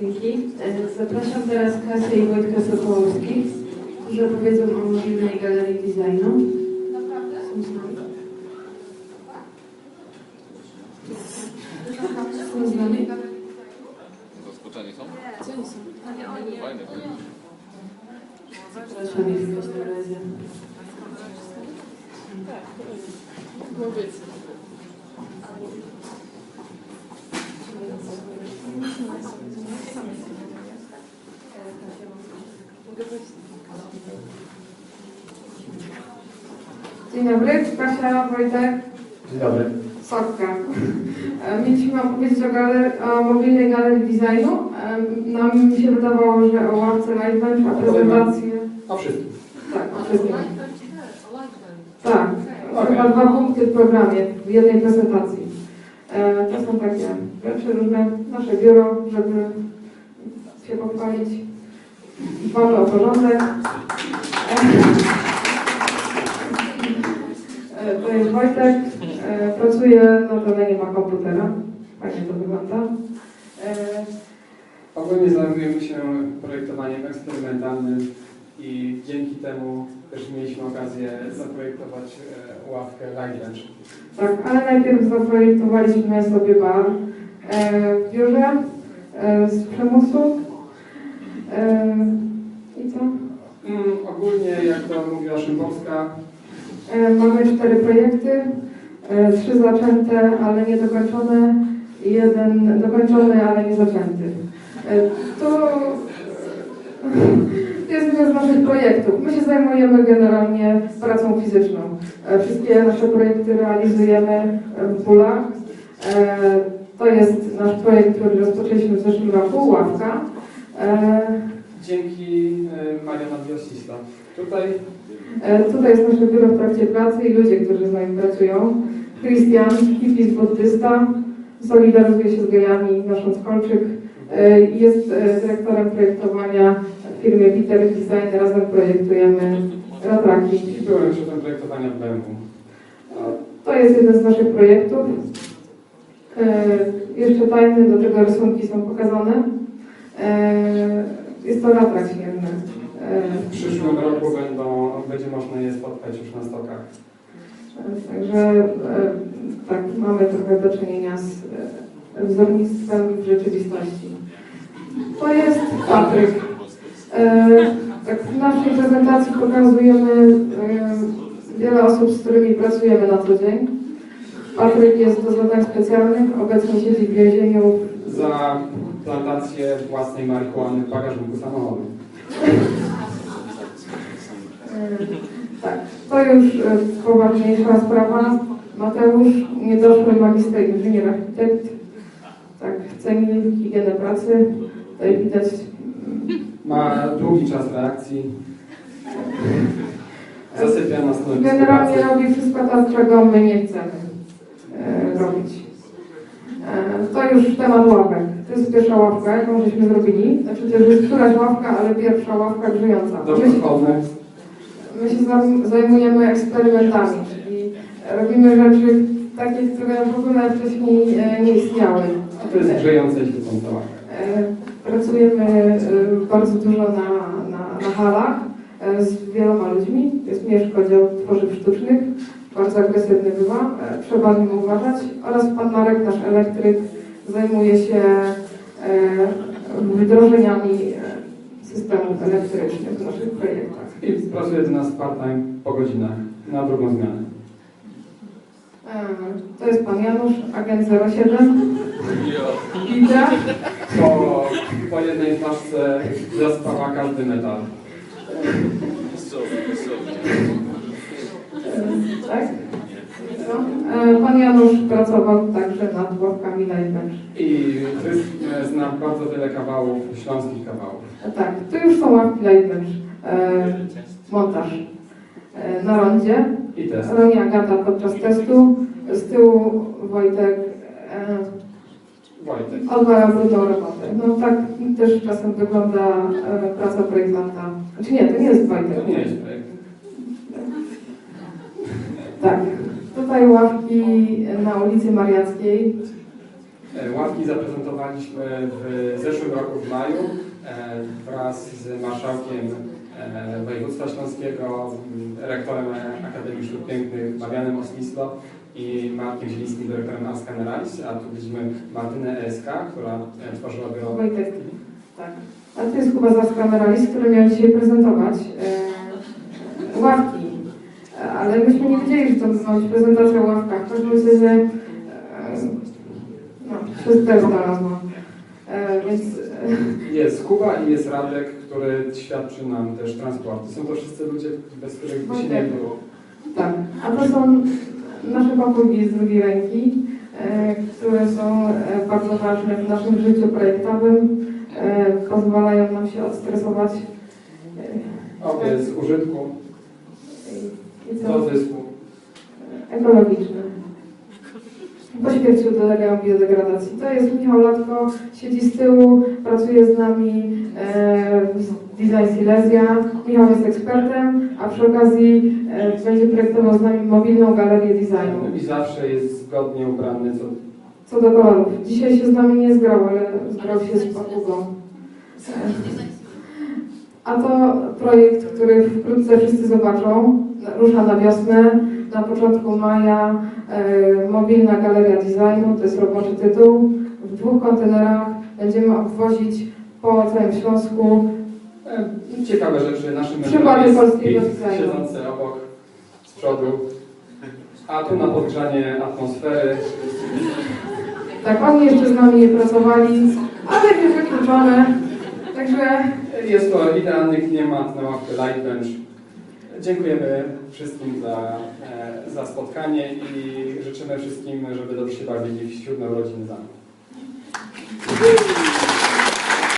Dzięki. E, Zapraszam teraz Kasię i Wojtka Sokołowskich, którzy opowiedzą o mobilnej galerii designu. Są z nami? Są z nami? Zaskoczeni są? Gdzie oni są? Fajne. Zapraszam ich w każdym razie. Dzień dobry, Kasia, Wojtek, Dzień dobry. Sorka. E, Mieliśmy opowiedzieć o, galer- o mobilnej galerii designu. E, Nam się wydawało, że o ławce Lightbench, a prezentację... O wszystkim. Tak, o wszystkim. Tak, chyba dwa punkty w programie, w jednej prezentacji. E, To są takie rzeczy różne, nasze biuro, żeby się pochwalić. Dbamy o porządek. Jest Wojtek, e, pracuje, no to nie ma komputera. Fajnie to wygląda. E, Ogólnie zajmujemy się projektowaniem eksperymentalnym i dzięki temu też mieliśmy okazję zaprojektować e, ławkę Lightbench. Tak, ale najpierw zaprojektowaliśmy sobie bar e, w biurze e, z przymusu. E, I co? Mm, ogólnie, jak to mówiła Szymbowska, E, mamy cztery projekty, e, trzy zaczęte, ale nie dokończone i jeden dokończony, ale nie zaczęty. E, to jest jeden z naszych projektów. My się zajmujemy generalnie pracą fizyczną. E, Wszystkie nasze projekty realizujemy w Bulach. E, To jest nasz projekt, który rozpoczęliśmy w zeszłym roku, Ławka. E, dzięki e, Mariana Biosista. Tutaj E, Tutaj jest nasze biuro w trakcie pracy i ludzie, którzy z nami pracują. Christian, hipis buddysta, solidaryzuje się z gejami, nosząc kolczyk. E, Jest e, dyrektorem projektowania w firmie Peter Design. Razem projektujemy ratraki. i byłem szefem projektowania w BMW. To jest jeden z naszych projektów. E, Jeszcze tajny, do tego rysunki są pokazane. E, Jest to ratrak śnieżny. E, W przyszłym roku będą, będzie można je spotkać już na stokach. Także e, tak, mamy trochę do czynienia z e, wzornictwem w rzeczywistości. To jest Patryk. E, tak, w naszej prezentacji pokazujemy e, wiele osób, z którymi pracujemy na co dzień. Patryk jest do zadań specjalnych, obecnie siedzi w więzieniu. Za plantację własnej marihuany w bagażniku samochodu. E, tak, to już e, poważniejsza sprawa. Mateusz, niedoszły magister inżynier architekt. Tak, ceni higienę pracy. Tutaj widać Ma długi czas reakcji. Zasypia na stanowisku Generalnie pracy. robi wszystko to, czego my nie chcemy e, robić. E, to już temat ławek. To jest pierwsza ławka, jaką żeśmy zrobili. Znaczy to już jest któraś ławka, ale pierwsza ławka grzejąca. Do Sztokholmu. My się zajmujemy eksperymentami, czyli robimy rzeczy takie, które w ogóle wcześniej e, nie istniały. To grzejące i świecąca ławka. E, Pracujemy e, bardzo dużo na, na, na halach e, z wieloma ludźmi. Jest Mieszko, dział tworzyw sztucznych, bardzo agresywny bywa, e, trzeba nim uważać. Oraz pan Marek, nasz elektryk, zajmuje się e, wdrożeniami e, systemów elektrycznych w naszych projektach. I pracuje do nas part-time po godzinach na drugą zmianę. To jest pan Janusz, agent 07. Widzę. Po, po jednej flaszce zaspawa każdy metal. Tak? No. E, Pan Janusz pracował także nad ławkami Lightbench. I Chryst e, zna bardzo wiele kawałów, śląskich kawałów. E, Tak, tu już są ławki Lightbench. E, montaż e, na rondzie. I test. Agata podczas testu. Z tyłu Wojtek e, Wojtek. odwala brudną robotę. No tak też czasem wygląda e, praca projektanta. Znaczy nie, to nie jest Wojtek. To nie jest projekt. Tak. Tutaj ławki na ulicy Mariackiej. Ławki zaprezentowaliśmy w zeszłym roku w maju wraz z marszałkiem e, województwa śląskiego, rektorem Akademii Sztuk Pięknych Marianem Osmislo i Markiem Zielińskim, dyrektorem Ars a tu widzimy Martynę ESK, która e, tworzyła biuro Wojtek. Tak. A to jest Kuba Zaska Kameralis, który miał dzisiaj prezentować e, ławki. E, Ale myśmy nie wiedzieli, że to ma być prezentacja o ławkach. W każdym razie e, no, wszystko znalazłam. Jest Kuba i jest Radek, który świadczy nam też transporty. Są to wszyscy ludzie, bez których by się nie było. tak. A to są nasze papugi z drugiej ręki, e, które są e, bardzo ważne w naszym życiu projektowym. E, pozwalają nam się odstresować. E, Obie z użytku do zysku. ekologiczne. Po śmierci ulegają biodegradacji. To jest Michał Latko, siedzi z tyłu, pracuje z nami e, w Design Silesia. Michał jest ekspertem, a przy okazji e, będzie projektował z nami mobilną galerię designu. I zawsze jest zgodnie ubrany, co Co do kolorów. Dzisiaj się z nami nie zgrał, ale zgrał się z papugą. E, A to projekt, który wkrótce wszyscy zobaczą. Rusza na wiosnę, na początku maja. E, mobilna galeria designu, to jest roboczy tytuł. W dwóch kontenerach będziemy obwozić po całym Śląsku. e, ciekawe rzeczy. Naszym Przykłady polskiego designu. siedzący obok, z przodu. A tu na podgrzanie atmosfery Tak, oni jeszcze z nami nie pracowali, ale nie wykluczone. Także jest to idealny klimat na ławkę Light Bench. Dziękujemy wszystkim za, e, za spotkanie i życzymy wszystkim, żeby dobrze się bawili w urodziny zamku.